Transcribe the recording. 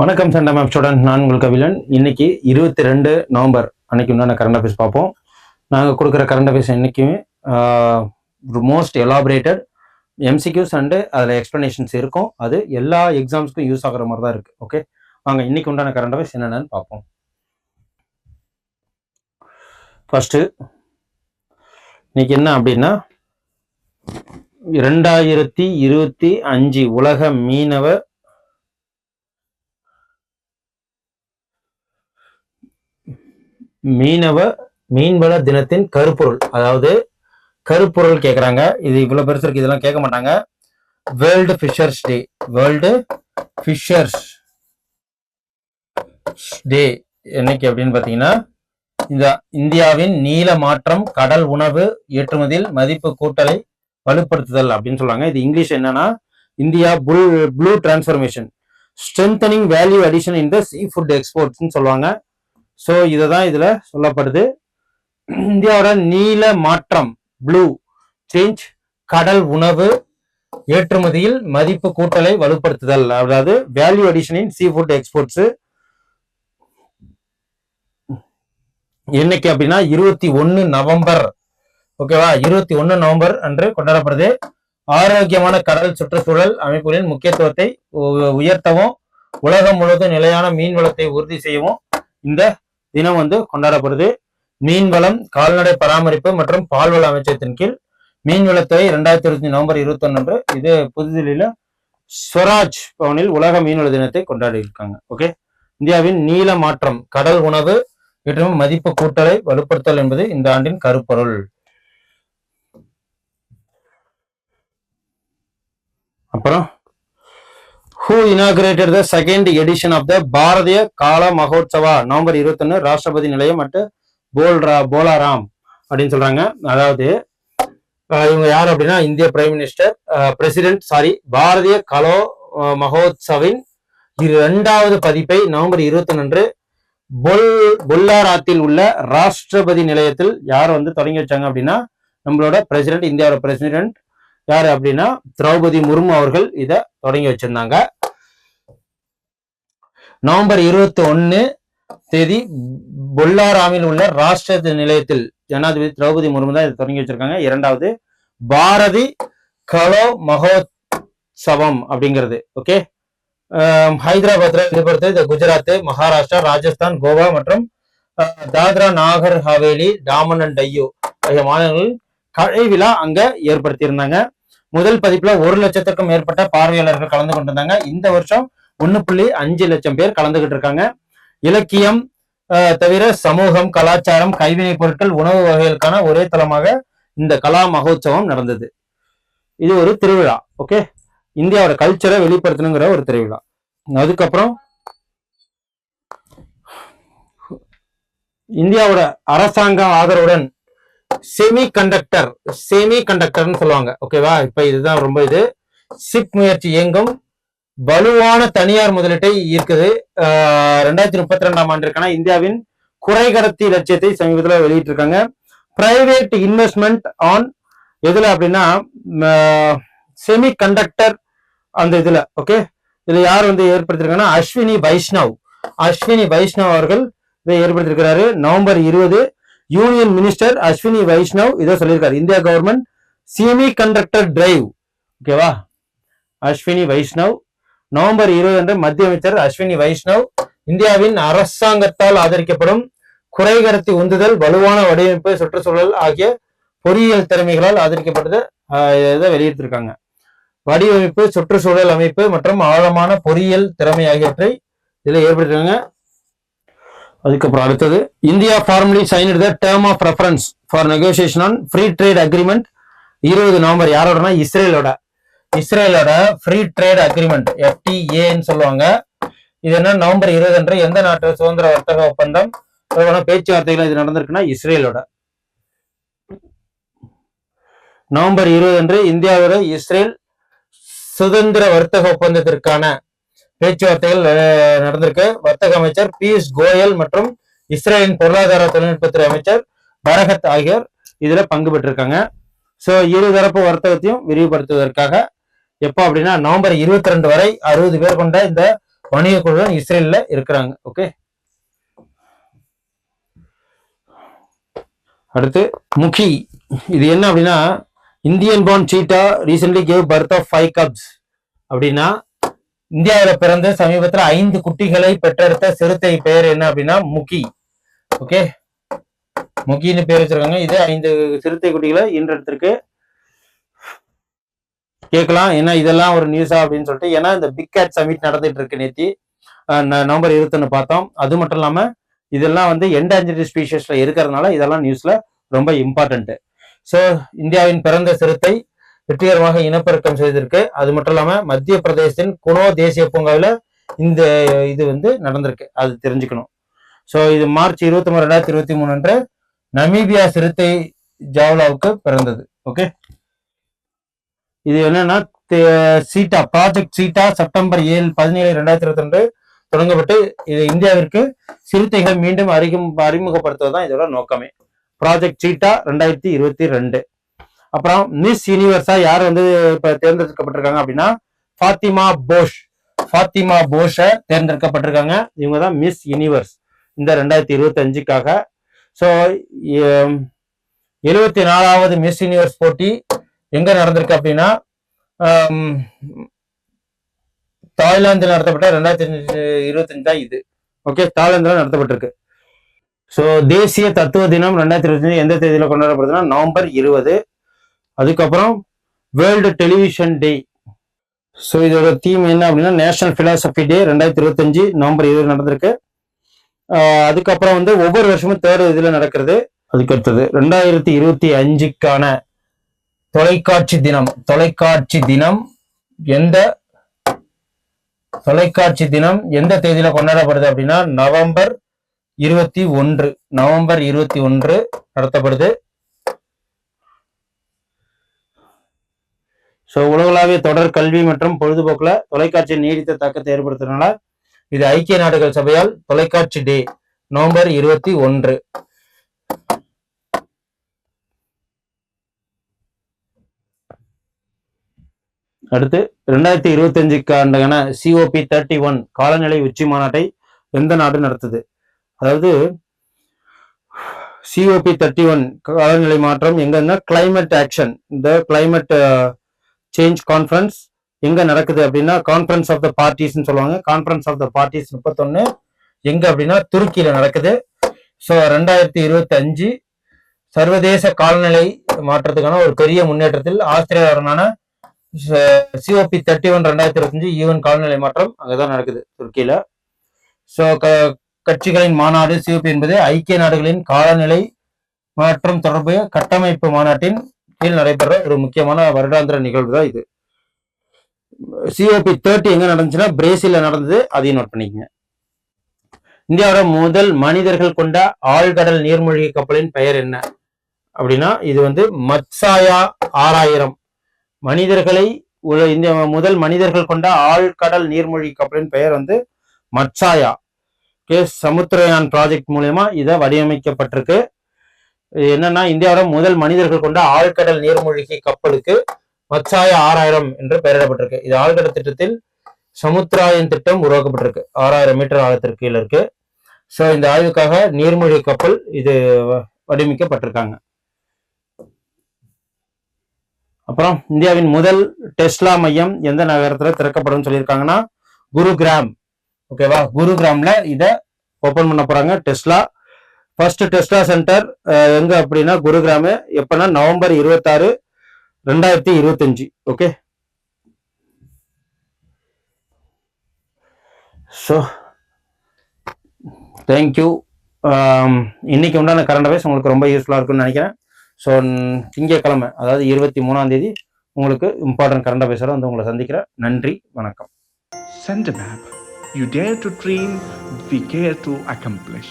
வணக்கம் சண்டை ma'am student நான் உங்கள் கவிழன் இன்னைக்கு இருபத்தி ரெண்டு நவம்பர். அன்னைக்கு உண்டான கரண்ட் அஃபேர்ஸ் பார்ப்போம். நாங்கள் கொடுக்குற கரண்ட் அஃபேர்ஸ் என்றைக்குமே மோஸ்ட் எலாபரேட்டட் எம்சிக்யூஸ் அண்டு அதில் எக்ஸ்ப்ளனேஷன்ஸ் இருக்கும். அது எல்லா எக்ஸாம்ஸ்க்கும் யூஸ் ஆகுற மாதிரி தான் இருக்குது ஓகே வாங்க இன்னைக்கு உண்டான கரண்ட் அஃபேர்ஸ் என்னென்னு பார்ப்போம். ஃபஸ்ட்டு இன்னைக்கு என்ன அப்படின்னா இரண்டாயிரத்தி இருபத்தி அஞ்சு உலக மீனவ மீனவ மீன்வள தினத்தின் கருப்பொருள். அதாவது கருப்பொருள் கேட்குறாங்க இது இவ்வளோ பெருசு இருக்கு இதெல்லாம் கேட்க மாட்டாங்க. World fishers day world fishers day என்னைக்கு அப்படின்னு பார்த்தீங்கன்னா இந்த இந்தியாவின் நீல மாற்றம் கடல் உணவு ஏற்றுமதியில் மதிப்பு கூட்டலை வலுப்படுத்துதல் அப்படின்னு சொல்றாங்க. இது இங்கிலீஷ் என்னன்னா India full blue transformation strengthening value addition in the seafood எக்ஸ்போர்ட்ஸ்னு சொல்லுவாங்க. ஸோ இதை தான் இதில் சொல்லப்படுது. இந்தியாவோட நீல மாற்றம் ப்ளூ சேஞ்ச் கடல் உணவு ஏற்றுமதியில் மதிப்பு கூட்டலை வலுப்படுத்துதல். அதாவது வேல்யூ அடிஷனின் சீ ஃபுட் எக்ஸ்போர்ட்ஸ் என்னைக்கு அப்படின்னா இருபத்தி ஒன்னு நவம்பர் ஓகேவா? இருபத்தி ஒன்னு நவம்பர் அன்று கொண்டாடப்படுது. ஆரோக்கியமான கடல் சுற்றுச்சூழல் அமைப்புகளின் முக்கியத்துவத்தை உ- உயர்த்தவும் உலகம் முழுவதும் நிலையான மீன் வளத்தை உறுதி செய்யவும் இந்த தினம் வந்து கொண்டாடப்படுது. மீன்வளம் கால்நடை பராமரிப்பு மற்றும் பால்வள அமைச்சகத்தின் கீழ் மீன்வளத்துறை இரண்டாயிரத்தி இருபத்தி நவம்பர் இருபத்தி அன்று இது புதுதில்லியில ஸ்வராஜ் பவனில் உலக மீன்வள தினத்தை கொண்டாடி இருக்காங்க ஓகே? இந்தியாவின் நீல மாற்றம் கடல் உணவு மற்றும் மதிப்பு கூட்டலை வலுப்படுத்தல் என்பது இந்த ஆண்டின் கருப்பொருள். அப்புறம் who inaugurated the second edition of the Bharatiya Kala Mahotsava November இருபத்தொன்னு ராஷ்டிரபதி நிலையம் அட்டு போல்ரா போலாராம் அப்படின்னு சொல்றாங்க. அதாவது இவங்க யார் அப்படின்னா இந்திய prime minister president sorry Bharatiya கலோ மகோத்சவின் இரண்டாவது பதிப்பை நவம்பர் இருபத்தி பொல் பொல்லாராத்தில் உள்ள ராஷ்டிரபதி நிலையத்தில் யார் வந்து தொடங்கி வச்சாங்க அப்படின்னா நம்மளோட பிரசிடென்ட் இந்தியாவோட பிரசிடென்ட் யாரு அப்படின்னா திரௌபதி முர்மு அவர்கள் இதை தொடங்கி வச்சிருந்தாங்க. நவம்பர் இருபத்தி ஒன்னு தேதி பொல்லாராமில் உள்ள ராஷ்டிர நிலையத்தில் ஜனாதிபதி திரௌபதி முர்மு தான் இதை தொடங்கி வச்சிருக்காங்க. இரண்டாவது பாரதி கலோ மகோத்சவம் அப்படிங்கிறது. ஓகே? ஹைதராபாத்ல இது இந்த குஜராத் மகாராஷ்டிரா ராஜஸ்தான் கோவா மற்றும் அஹ், தாத்ரா நாகர் ஹவேலி டாமன் அண்ட் டையூ ஆகிய மாநிலங்களில் கலை விழா அங்க ஏற்படுத்தியிருந்தாங்க. முதல் பதிப்புல ஒரு லட்சத்துக்கும் மேற்பட்ட பார்வையாளர்கள் கலந்து கொண்டிருந்தாங்க. இந்த வருஷம் ஒன்னு புள்ளி அஞ்சு லட்சம் பேர் கலந்துகிட்டு இருக்காங்க. இலக்கியம் தவிர சமூகம் கலாச்சாரம் கைவினைப் பொருட்கள் உணவு வகைகளுக்கான ஒரே தளமாக இந்த கலா மகோத்சவம் நடந்தது. இது ஒரு திருவிழா ஓகே? இந்தியாவோட கல்ச்சரை வெளிப்படுத்தணுங்கிற ஒரு திருவிழா. அதுக்கப்புறம் இந்தியாவோட அரசாங்க ஆதரவுடன் செமி கண்டக்டர் செமி கண்டக்டர்னு சொல்லுவாங்க ஓகேவா இப்ப இதுதான் ரொம்ப இது. சிப் முயற்சி இயங்கும். வலுவான தனியார் முதலீட்டை ஈர்க்குது. ரெண்டாயிரத்தி முப்பத்தி ரெண்டாம் ஆண்டிற்கான இந்தியாவின் குறைகடத்தி லட்சியத்தை சமீபத்தில் வெளியிட்டிருக்காங்க. பிரைவேட் இன்வெஸ்ட்மெண்ட் ஆன் எதுல அப்படின்னா செமி கண்டக்டர் அந்த இதுல ஓகே இதுல யார் வந்து ஏற்படுத்திருக்காங்கன்னா அஸ்வினி வைஷ்ணவ். அஸ்வினி வைஷ்ணவ் அவர்கள் இதை ஏற்படுத்தியிருக்கிறாரு நவம்பர் இருபது யூனியன் மினிஸ்டர் அஸ்வினி வைஷ்ணவ் இதை சொல்லியிருக்காரு. India government semiconductor drive ஓகேவா அஸ்வினி வைஷ்ணவ் நவம்பர் இருபது அன்று மத்திய அமைச்சர் அஸ்வினி வைஷ்ணவ் இந்தியாவின் அரசாங்கத்தால் ஆதரிக்கப்படும் குறைகடத்தி உந்துதல் வலுவான வடிவமைப்பு சுற்றுச்சூழல் ஆகிய பொறியியல் திறமைகளால் ஆதரிக்கப்பட்டது இதை வெளியிட்டிருக்காங்க. வடிவமைப்பு சுற்றுச்சூழல் அமைப்பு மற்றும் ஆழமான பொறியியல் திறமை ஆகியவற்றை இதில் ஏற்படுத்திருக்காங்க அதுக்கப்புறம் அடுத்தது India formally signed the term of reference for negotiation on free trade agreement இருபது நவம்பர் யாரோடனா? இஸ்ரேலோட. இஸ்ரேலோட ஃப்ரீ ட்ரேட் அக்ரிமெண்ட் எஃப்டிஏன்னு சொல்லுவாங்க. இது என்ன? நவம்பர் இருபது அன்று எந்த நாட்டு சுதந்திர வர்த்தக ஒப்பந்தம்? தொடர்பான பேச்சுவார்த்தைகள் இது நடந்திருக்குன்னா இஸ்ரேலோட. நவம்பர் இருபது அன்று இந்தியாவோட இஸ்ரேல் சுதந்திர வர்த்தக ஒப்பந்தத்திற்கான பேச்சுவார்த்தைகள் நடந்திருக்கு. வர்த்தக அமைச்சர் பியூஷ் கோயல் மற்றும் இஸ்ரேலின் பொருளாதார தொழில்நுட்பத்துறை அமைச்சர் பரகத் ஆகியோர் இதுல பங்கு பெற்றிருக்காங்க. ஸோ இருதரப்பு வர்த்தகத்தையும் விரிவுபடுத்துவதற்காக எப்போ அப்படின்னா நவம்பர் இருபத்தி ரெண்டு வரை அறுபது பேர் கொண்ட இந்த வணிக குழுதான் இஸ்ரேலில் இருக்கிறாங்க. ஓகே அடுத்து முகி. இது என்ன அப்படின்னா Indian porn cheetah recently gave birth of five cubs அப்படின்னா இந்தியாவில் பிறந்த சமீபத்தில் ஐந்து குட்டிகளை பெற்றெடுத்த சிறுத்தை பெயர் என்ன அப்படின்னா முகி. ஓகே முகின்னு பேர் வச்சிருக்காங்க. இது ஐந்து சிறுத்தை குட்டிகளை இன்றெடுத்திருக்கு. கேட்கலாம். ஏன்னா இதெல்லாம் ஒரு நியூஸா அப்படின்னு சொல்லிட்டு ஏன்னா இந்த பிக் கேட் சமிட் நடந்துட்டு இருக்கு நேத்தி. ந- நவம்பர் இருபத்தொன்னு பார்த்தோம். அது மட்டும் இல்லாம இதெல்லாம் வந்து என்டாஞ்சர்டு ஸ்பீஷஸ்ல இருக்கிறதுனால இதெல்லாம் நியூஸ்ல ரொம்ப இம்பார்ட்டன்ட் ஸோ இந்தியாவின் பிறந்த சிறுத்தை வெற்றிகரமாக இனப்பெருக்கம் செய்திருக்கு. அது மட்டும் இல்லாம மத்திய பிரதேசத்தின் குணோ தேசிய பூங்காவில் இந்த இது வந்து நடந்திருக்கு. அது தெரிஞ்சுக்கணும். ஸோ இது மார்ச் இருபத்தி மூணு ரெண்டாயிரத்தி இருபத்தி மூணு அன்று நமீபியா சிறுத்தை ஜாவ்லாவுக்கு பிறந்தது. ஓகே இது என்னன்னா சீட்டா ப்ராஜெக்ட் சீட்டா செப்டம்பர் ஏழு பதினேழு ரெண்டாயிரத்தி இருபத்தி ரெண்டு தொடங்கப்பட்டு இது இந்தியாவிற்கு சிறுத்தைகளை மீண்டும் அறிமுக அறிமுகப்படுத்துவது தான் இதோட நோக்கமே. ப்ராஜெக்ட் சீட்டா ரெண்டாயிரத்தி இருபத்தி ரெண்டு. அப்புறம் மிஸ் யூனிவர்ஸா யார் வந்து இப்ப தேர்ந்தெடுக்கப்பட்டிருக்காங்க அப்படின்னா ஃபாத்திமா போஷ். ஃபாத்திமா போஷ தேர்ந்தெடுக்கப்பட்டிருக்காங்க. இவங்க தான் மிஸ் யூனிவர்ஸ் இந்த ரெண்டாயிரத்தி இருபத்தி அஞ்சுக்காக ஸோ எழுபத்தி நாலாவது மிஸ் யூனிவர்ஸ் போட்டி எங்க நடந்திருக்கு அப்படின்னா தாய்லாந்தில் நடத்தப்பட்ட ரெண்டாயிரத்தி இருபத்தஞ்சு தான் இது. ஓகே தாய்லாந்தில் நடத்தப்பட்டிருக்கு. ஸோ தேசிய தத்துவ தினம் ரெண்டாயிரத்தி இருபத்தஞ்சு எந்த தேதியில் கொண்டாடப்படுதுன்னா நவம்பர் இருபது. அதுக்கப்புறம் வேர்ல்டு டெலிவிஷன் டே ஸோ இதோட தீம் என்ன அப்படின்னா நேஷனல் பிலாசபி டே ரெண்டாயிரத்தி இருபத்தஞ்சு நவம்பர் இருபது நடந்திருக்கு. அதுக்கப்புறம் வந்து ஒவ்வொரு வருஷமும் தேர்ட் இதில் நடக்கிறது. அதுக்கு அடுத்தது ரெண்டாயிரத்தி இருபத்தி அஞ்சுக்கான தொலைக்காட்சி தினம். தொலைக்காட்சி தினம் எந்த தொலைக்காட்சி தினம் எந்த தேதியில கொண்டாடப்படுது அப்படின்னா நவம்பர் இருபத்தி ஒன்று. நவம்பர் இருபத்தி ஒன்று நடத்தப்படுது. ஸோ உலகளாவிய தொடர் கல்வி மற்றும் பொழுதுபோக்குல தொலைக்காட்சி நீடித்த தாக்கத்தை ஏற்படுத்துறதுனால இது ஐக்கிய நாடுகள் சபையால் தொலைக்காட்சி டே நவம்பர் இருபத்தி ஒன்று. அடுத்து ரெண்டாயிரத்தி இருபத்தி அஞ்சுக்காண்டான சிஓபி தேர்ட்டி ஒன் காலநிலை உச்சி மாநாட்டை எந்த நாடு நடத்துது? அதாவது சிஓபி தேர்ட்டி ஒன் காலநிலை மாற்றம் எங்கன்னா கிளைமேட் ஆக்ஷன் இந்த கிளைமேட் சேஞ்ச் கான்ஃபரன்ஸ் எங்க நடக்குது அப்படின்னா கான்ஃபரன்ஸ் ஆஃப் த பார்ட்டிஸ்னு சொல்லுவாங்க. கான்ஃபரன்ஸ் ஆஃப் த பார்ட்டிஸ் முப்பத்தொன்னு. எங்க அப்படின்னா துருக்கியில நடக்குது. ஸோ ரெண்டாயிரத்தி இருபத்தி அஞ்சு சர்வதேச காலநிலை மாற்றத்துக்கான ஒரு பெரிய முன்னேற்றத்தில் ஆஸ்திரேலியாவுடனான சிஓபி தேர்ட்டி ஒன் ரெண்டாயிரத்தி இருபத்தஞ்சு ஈவன் காலநிலை மாற்றம் அங்கதான் நடக்குது துருக்கியில. ஸோ கட்சிகளின் மாநாடு சிஓபி என்பது ஐக்கிய நாடுகளின் காலநிலை மாற்றம் தொடர்புடைய கட்டமைப்பு மாநாட்டின் கீழ் நடைபெற ஒரு முக்கியமான வருடாந்திர நிகழ்வு தான் இது. சிஓபி தேர்ட்டி எங்க நடந்துச்சுன்னா பிரேசில்ல நடந்தது அதையும் நோட் பண்ணிக்கங்க. இந்தியாவோட முதல் மனிதர்கள் கொண்ட ஆழ்கடல் நீர்மூழ்கி கப்பலின் பெயர் என்ன? அப்படின்னா இது வந்து மத்சாயா ஆறாயிரம். மனிதர்களை உல- இந்த முதல் மனிதர்கள் கொண்ட ஆழ்கடல் நீர்மூழ்கி கப்பலின் பெயர் வந்து மட்சாயா கே சமுத்திரயான் ப்ராஜெக்ட் மூலயமா இதை வடிவமைக்கப்பட்டிருக்கு. என்னன்னா இந்தியாவோட முதல் மனிதர்கள் கொண்ட ஆழ்கடல் நீர்மூழ்கி கப்பலுக்கு மச்சாய ஆறாயிரம் என்று பெயரிடப்பட்டிருக்கு. இது ஆழ்கடல் திட்டத்தில் சமுத்திராயன் திட்டம் உருவாக்கப்பட்டிருக்கு. ஆறாயிரம் மீட்டர் ஆழத்திற்கு கீழே இருக்கு. ஸோ இந்த ஆய்வுக்காக நீர்மூழ்கி கப்பல் இது வ- வடிவமைக்கப்பட்டிருக்காங்க. அப்புறம் இந்தியாவின் முதல் டெஸ்லா மையம் எந்த நகரத்துல திறக்கப்படும் சொல்லியிருக்காங்கன்னா குருகிராம். ஓகேவா குருகிராம்ல இதை ஓபன் பண்ண போறாங்க டெஸ்லா. ஃபர்ஸ்ட் டெஸ்டா சென்டர் எங்க அப்படின்னா குருகிராம் எப்பன்னா நவம்பர் இருபத்தாறு ரெண்டாயிரத்தி இருபத்தஞ்சு ஓகே ஸோ தேங்க்யூ இன்னைக்கு உண்டான கரண்ட் அஃபேர்ஸ் உங்களுக்கு ரொம்ப யூஸ்ஃபுல்லாக இருக்கும்னு நினைக்கிறேன். ஸோ திங்கக்கிழமை அதாவது இருபத்தி மூணாம் தேதி உங்களுக்கு இம்பார்ட்டன்ட் கரண்ட் அஃபேர்ஸோட வந்து உங்களை சந்திக்கிறேன். நன்றி வணக்கம். Send a map. You dare to dream, we care to accomplish.